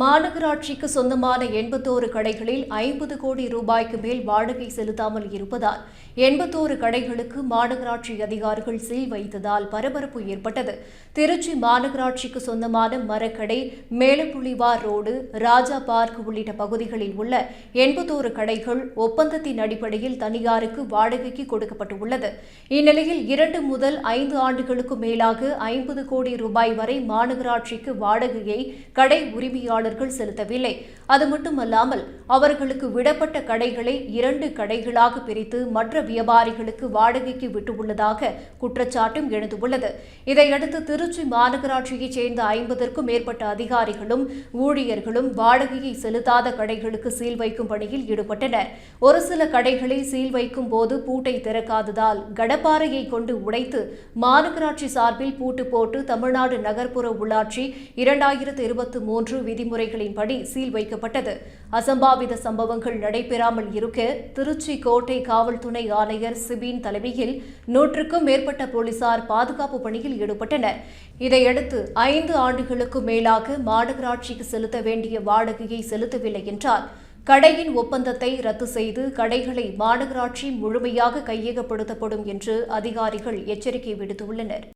மாநகராட்சிக்கு சொந்தமான எண்பத்தோரு கடைகளில் ஐம்பது கோடி ரூபாய்க்கு மேல் வாடகை செலுத்தாமல் இருப்பதால் எண்பத்தோரு கடைகளுக்கு மாநகராட்சி அதிகாரிகள் சீல் வைத்ததால் பரபரப்பு ஏற்பட்டது. திருச்சி மாநகராட்சிக்கு சொந்தமான மரக்கடை மேலப்புள்ளிவார் ரோடு ராஜா பார்க் உள்ளிட்ட பகுதிகளில் உள்ள எண்பத்தோரு கடைகள் ஒப்பந்தத்தின் அடிப்படையில் தனியாருக்கு வாடகைக்கு கொடுக்கப்பட்டுள்ளது. இந்நிலையில் இரண்டு முதல் ஐந்து ஆண்டுகளுக்கு மேலாக ஐம்பது கோடி ரூபாய் வரை மாநகராட்சிக்கு வாடகையை கடை உரிமையாளர் உரிமையாளர்கள் செலுத்தவில்லை. அது மட்டுமல்லாமல் அவர்களுக்கு விடப்பட்ட கடைகளை இரண்டு கடைகளாக பிரித்து மற்ற வியாபாரிகளுக்கு வாடகைக்கு விட்டுள்ளதாக குற்றச்சாட்டும் எழுந்துள்ளது. இதையடுத்து திருச்சி மாநகராட்சியைச் சேர்ந்த ஐம்பதற்கும் மேற்பட்ட அதிகாரிகளும் ஊழியர்களும் வாடகையை செலுத்தாத கடைகளுக்கு சீல் வைக்கும் பணியில் ஈடுபட்டனர். ஒரு சில கடைகளை சீல் வைக்கும் போது பூட்டை திறக்காததால் கடப்பாறையை கொண்டு உடைத்து மாநகராட்சி சார்பில் பூட்டு போட்டு தமிழ்நாடு நகர்ப்புற உள்ளாட்சி இரண்டாயிரத்து இருபத்தி மூன்று விதிமுறை விதிமுறைகளின்படி சீல் வைக்கப்பட்டது. அசம்பாவித சம்பவங்கள் நடைபெறாமல் இருக்க திருச்சி கோட்டை காவல் துணை ஆணையர் சிபின் தலைமையில் நூற்றுக்கும் மேற்பட்ட போலீசார் பாதுகாப்பு பணியில் ஈடுபட்டனர். இதையடுத்து ஐந்து ஆண்டுகளுக்கு மேலாக மாநகராட்சிக்கு செலுத்த வேண்டிய வாடகையை செலுத்தவில்லை என்றால் கடையின் ஒப்பந்தத்தை ரத்து செய்து கடைகளை மாநகராட்சி முழுமையாக கையகப்படுத்தப்படும் என்று அதிகாரிகள் எச்சரிக்கை விடுத்துள்ளனர்.